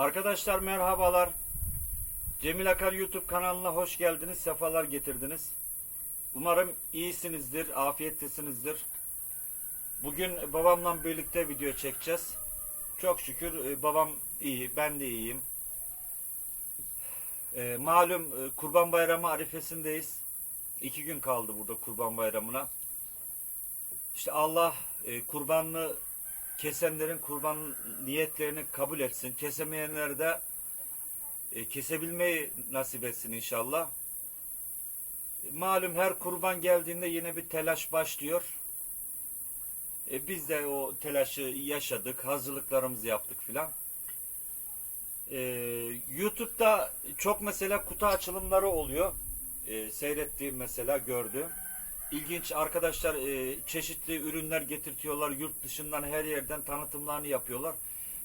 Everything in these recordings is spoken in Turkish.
Arkadaşlar merhabalar. Cemil Akar YouTube kanalına hoş geldiniz, sefalar getirdiniz. Umarım iyisinizdir, afiyettesinizdir. Bugün babamla birlikte video çekeceğiz. Çok şükür e, babam iyi, ben de iyiyim. E, malum e, Kurban Bayramı arifesindeyiz. İki gün kaldı burada Kurban Bayramı'na. İşte Allah kurbanlı kesenlerin kurban niyetlerini kabul etsin. Kesemeyenler de e, kesebilmeyi nasip etsin inşallah. Malum her kurban geldiğinde yine bir telaş başlıyor. E, biz de o telaşı yaşadık, hazırlıklarımızı yaptık filan. E, YouTube'da çok mesela kutu açılımları oluyor. E, seyrettiğim mesela gördüğüm. İlginç arkadaşlar e, çeşitli ürünler getirtiyorlar yurt dışından her yerden tanıtımlarını yapıyorlar.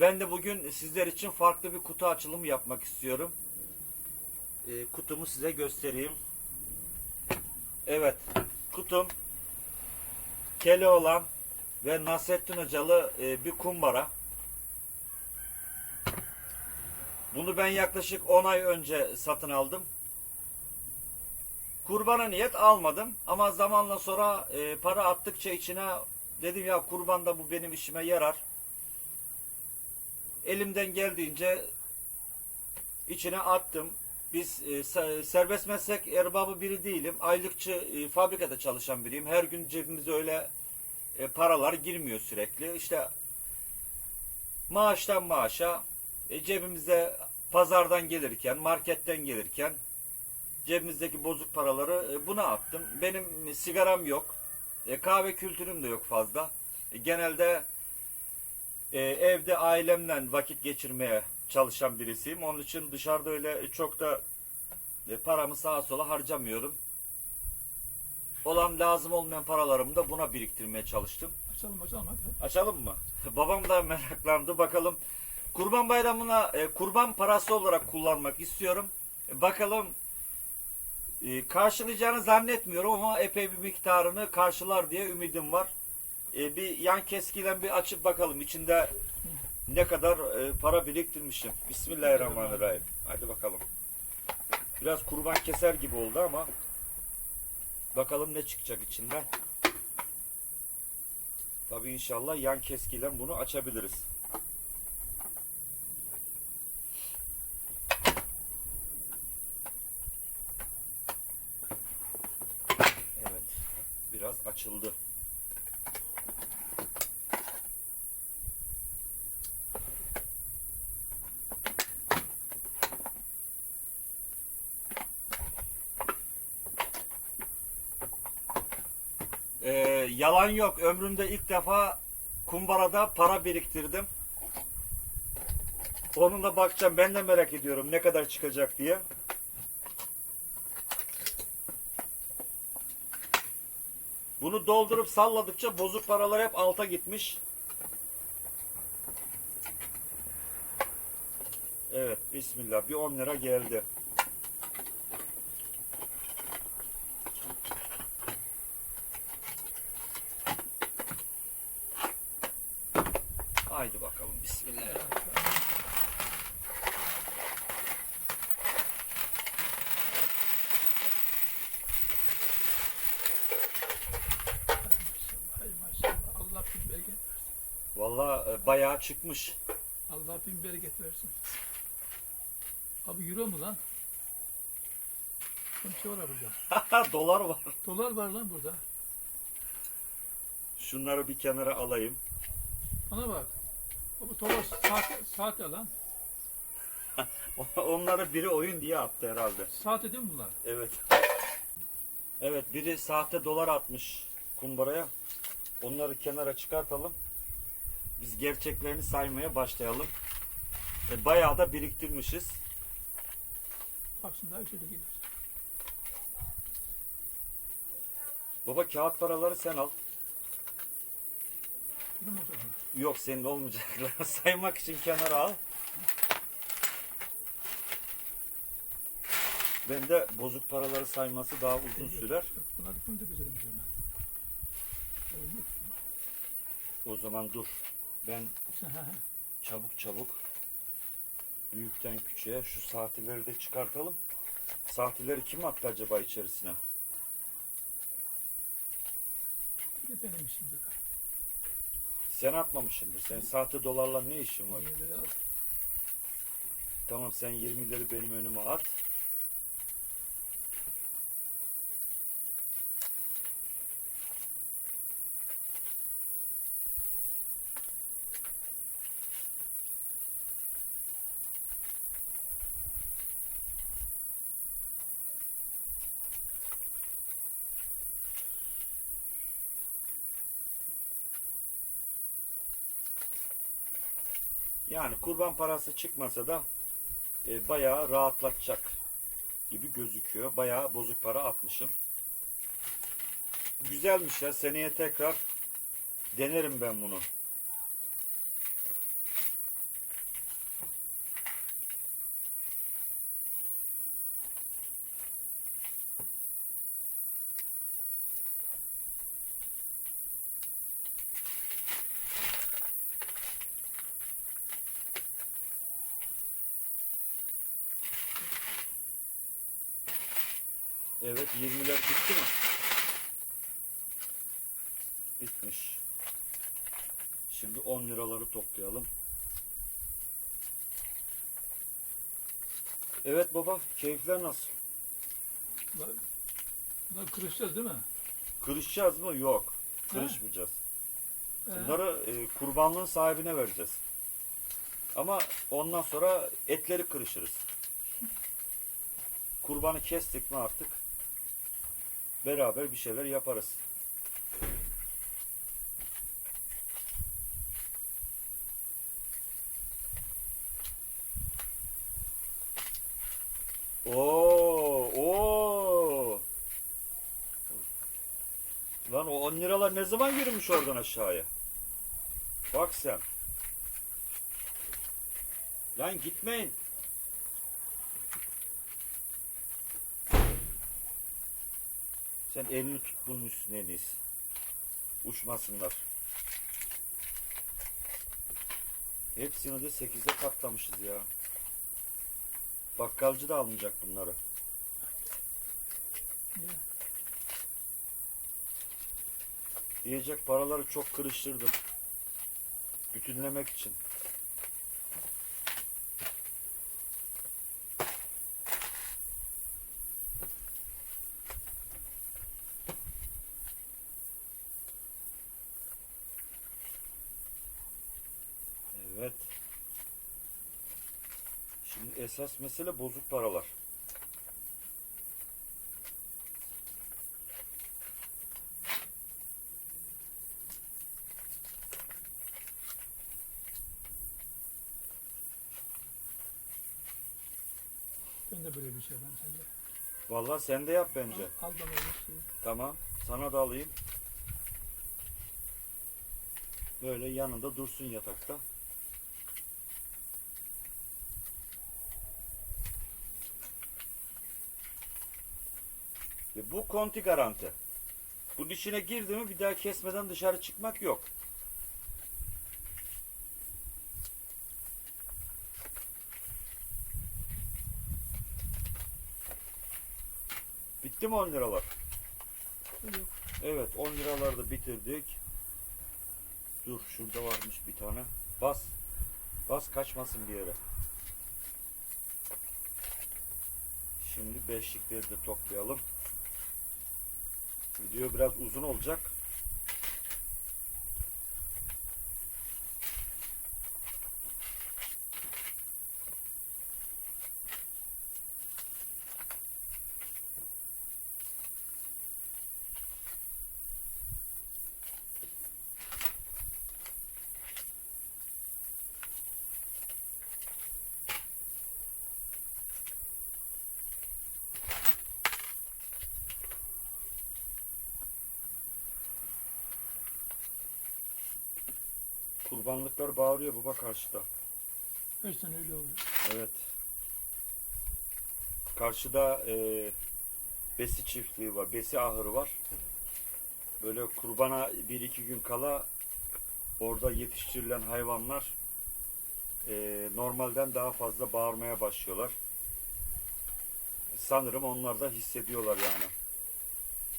Ben de bugün sizler için farklı bir kutu açılımı yapmak istiyorum. E, kutumu size göstereyim. Evet kutum Keloğlan ve Nasrettin Hocalı e, bir kumbara. Bunu ben yaklaşık 10 ay önce satın aldım. Kurbana niyet almadım ama zamanla sonra e, para attıkça içine dedim ya kurbanda bu benim işime yarar. Elimden geldiğince içine attım. Biz e, se- serbest meslek erbabı biri değilim. Aylıkçı e, fabrikada çalışan biriyim. Her gün cebimize öyle e, paralar girmiyor sürekli. İşte maaştan maaşa e, cebimize pazardan gelirken, marketten gelirken cebimizdeki bozuk paraları e, buna attım. Benim sigaram yok. E, kahve kültürüm de yok fazla. E, genelde e, evde ailemle vakit geçirmeye çalışan birisiyim. Onun için dışarıda öyle çok da e, paramı sağa sola harcamıyorum. Olan lazım olmayan paralarımı da buna biriktirmeye çalıştım. Açalım açalım hadi. Açalım mı? Babam da meraklandı. Bakalım Kurban Bayramı'na e, kurban parası olarak kullanmak istiyorum. E, bakalım e, karşılayacağını zannetmiyorum ama epey bir miktarını karşılar diye ümidim var. E, bir yan keskiyle bir açıp bakalım içinde ne kadar e, para biriktirmişim. Bismillahirrahmanirrahim. Hadi bakalım. Biraz kurban keser gibi oldu ama bakalım ne çıkacak içinden. Tabii inşallah yan keskiyle bunu açabiliriz. Evet. Biraz açıldı. Ee, yalan yok. Ömrümde ilk defa kumbarada para biriktirdim. Onunla bakacağım. Ben de merak ediyorum ne kadar çıkacak diye. Bunu doldurup salladıkça bozuk paralar hep alta gitmiş. Evet, bismillah. Bir 10 lira geldi. Haydi bakalım. Bismillah. Hay maşallah. Allah bin bereket versin. Vallahi e, bayağı çıkmış. Allah bin bereket versin. Abi euro mu lan? Bir şey var burada. Dolar var. Dolar var lan burada. Şunları bir kenara alayım. Bana bak. Bu dolar saat, saat ya lan. Onları biri oyun diye attı herhalde. Saat değil mi bunlar? Evet. Evet biri sahte dolar atmış kumbaraya. Onları kenara çıkartalım. Biz gerçeklerini saymaya başlayalım. E, bayağı da biriktirmişiz. Baksın daha şöyle gelir. Baba kağıt paraları sen al. Benim o zaman. Yok senin olmayacaklar. Saymak için kenara al. Ben de bozuk paraları sayması daha uzun sürer. O zaman dur. Ben çabuk çabuk Büyükten küçüğe şu saatileri de çıkartalım. Saatileri kim attı acaba içerisine? Benim işimdir. Sen atmamışsındır. Senin sahte dolarla ne işin var? 20 lira al. Tamam sen 20'leri benim önüme at. Yani kurban parası çıkmasa da e, bayağı rahatlatacak gibi gözüküyor. Bayağı bozuk para atmışım. Güzelmiş ya. Seneye tekrar denerim ben bunu. Evet 20'ler bitti mi? Bitmiş. Şimdi 10 liraları toplayalım. Evet baba, keyifler nasıl? Bunlar, bunlar kırışacağız değil mi? Kırışacağız mı? Yok. Kırışmayacağız. He. Bunları e, kurbanlığın sahibine vereceğiz. Ama ondan sonra etleri kırışırız. Kurbanı kestik mi artık beraber bir şeyler yaparız. Oo, oo. Lan o 10 liralar ne zaman yürümüş oradan aşağıya? Bak sen. Lan gitmeyin. Sen elini tut bunun üstüne en. Uçmasınlar. Hepsini de 8'e katlamışız ya. Bakkalcı da almayacak bunları. Niye? Diyecek paraları çok kırıştırdım. Bütünlemek için. Evet. Şimdi esas mesele bozuk paralar. Şey ben sende. Vallahi sen de yap bence. Al, al bana bir şey. Tamam. Sana da alayım. Böyle yanında dursun yatakta. Ve bu konti garanti. Bu dişine girdi mi bir daha kesmeden dışarı çıkmak yok. Bitti mi 10 liralar? Yok. Evet 10 liraları da bitirdik. Dur şurada varmış bir tane. Bas. Bas kaçmasın bir yere. Şimdi beşlikleri de toplayalım. Video biraz uzun olacak. Kurbanlıklar bağırıyor baba karşıda. Her sene öyle oluyor. Evet. Karşıda e, besi çiftliği var, besi ahırı var. Böyle kurbana bir iki gün kala orada yetiştirilen hayvanlar e, normal normalden daha fazla bağırmaya başlıyorlar. Sanırım onlar da hissediyorlar yani.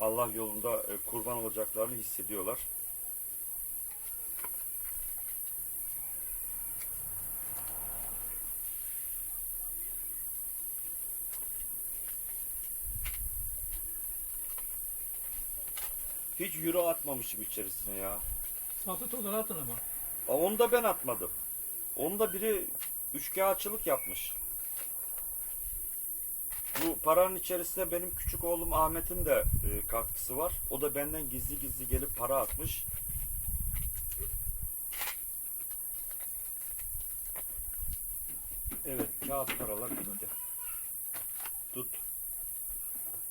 Allah yolunda e, kurban olacaklarını hissediyorlar. Euro atmamışım içerisine ya. Salça tozları atın ama. Aa, Onu da ben atmadım. Onu da biri üçkağıtçılık yapmış. Bu paranın içerisinde benim küçük oğlum Ahmet'in de e, katkısı var. O da benden gizli gizli gelip para atmış. Evet, kağıt paralar bitti. Tut.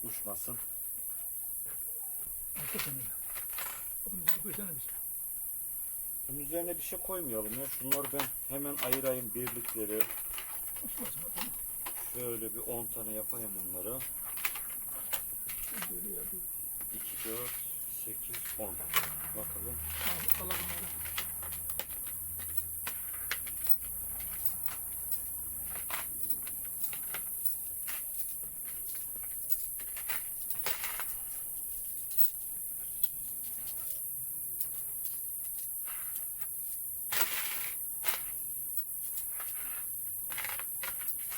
Uçmasın. Öyle. Bunu bir koysana bir şey. Bunun üzerine bir şey koymayalım ya. Şunları ben hemen ayırayım birlikleri. Şöyle bir 10 tane yapayım bunları. Böyle yapıyor. 2, 4, 8, 10. Bakalım. Al, al bunları.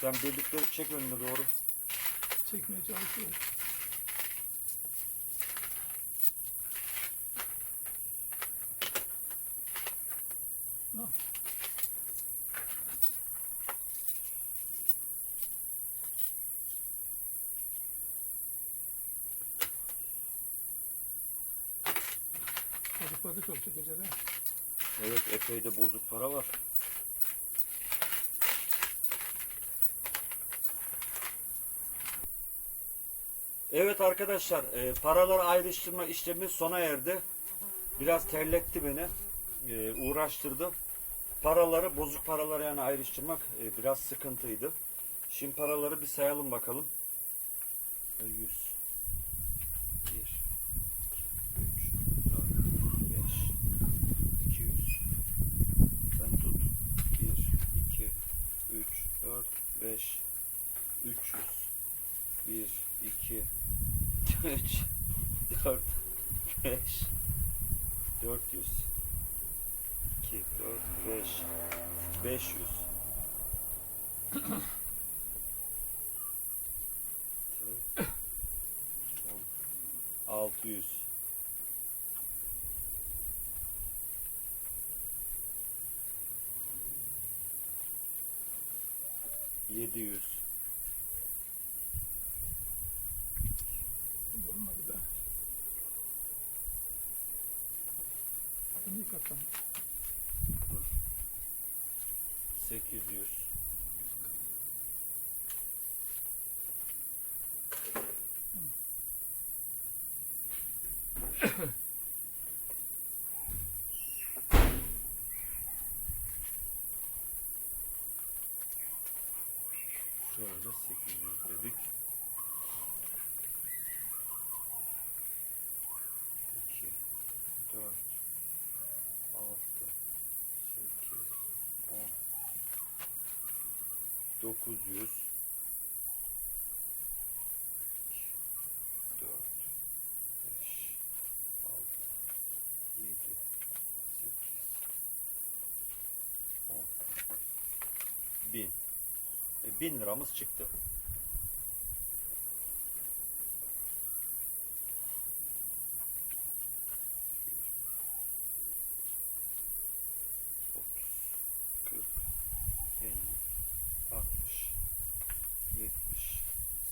Sen birlikleri çek önüne doğru. Çekmeye çalışıyor. Al. Çocuklar da çok çekecek ha. Evet epey de bozuk para var. Evet arkadaşlar e, paraları ayrıştırma işlemi sona erdi. Biraz terletti beni. e, uğraştırdı. Paraları bozuk paraları yani ayrıştırmak e, biraz sıkıntıydı. Şimdi paraları bir sayalım bakalım. E, 100 1 2 3 4 5 200 sen tut 1 2 3 4 5 300 1 2 3 4 5 400 2 4 5 500 600 700 Şöyle 800 dedik. 2 4 6 8 10 900 4 5 6 7 8 10 1000 e, 1000 liramız çıktı.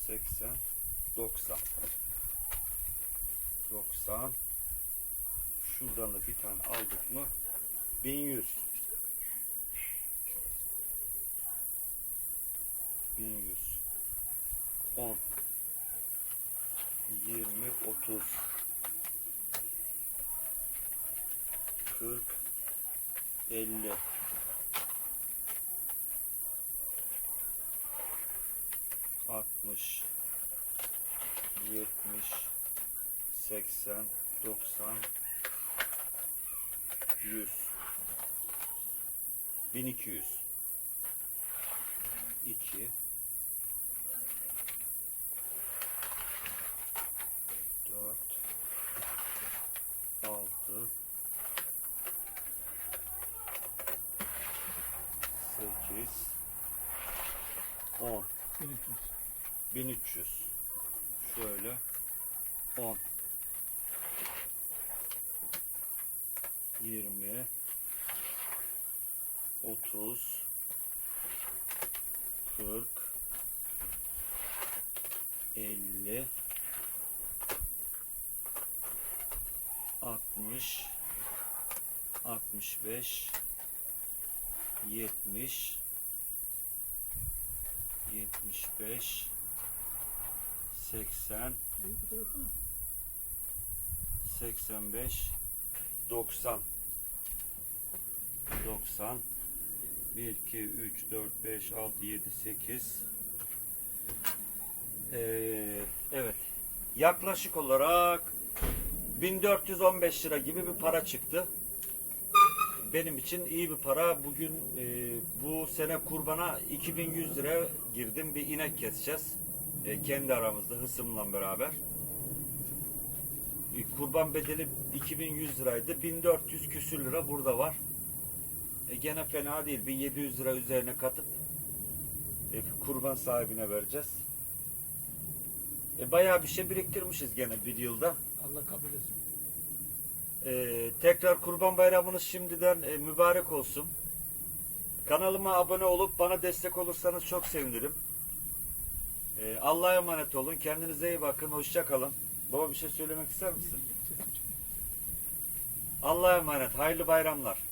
Seksen, doksan. Doksan. Şuradan da bir tane aldık mı? Bin yüz. Bin yüz. On. Yirmi, otuz. Kırk. Elli. Altmış. Yetmiş. Seksen. Doksan. Yüz. Bin iki yüz. 2 4 6 8 10 1300. 1300 şöyle 10 20 30 40 50 60 65 70 75 80 İyi bir tarafı mı? 85 90 90 1 2 3 4 5 6 7 8 Ee, evet. Yaklaşık olarak 1415 lira gibi bir para çıktı. Benim için iyi bir para. Bugün e, bu sene kurbana 2100 lira girdim. Bir inek keseceğiz. E, kendi aramızda hısımla beraber. E, kurban bedeli 2100 liraydı. 1400 küsür lira burada var. E, gene fena değil. Bir 700 lira üzerine katıp e, kurban sahibine vereceğiz. E, bayağı bir şey biriktirmişiz gene bir yılda. Allah kabul etsin. E, tekrar kurban bayramınız şimdiden e, mübarek olsun. Kanalıma abone olup bana destek olursanız çok sevinirim. E, Allah'a emanet olun. Kendinize iyi bakın. Hoşça kalın. Baba bir şey söylemek ister misin? Allah'a emanet. Hayırlı bayramlar.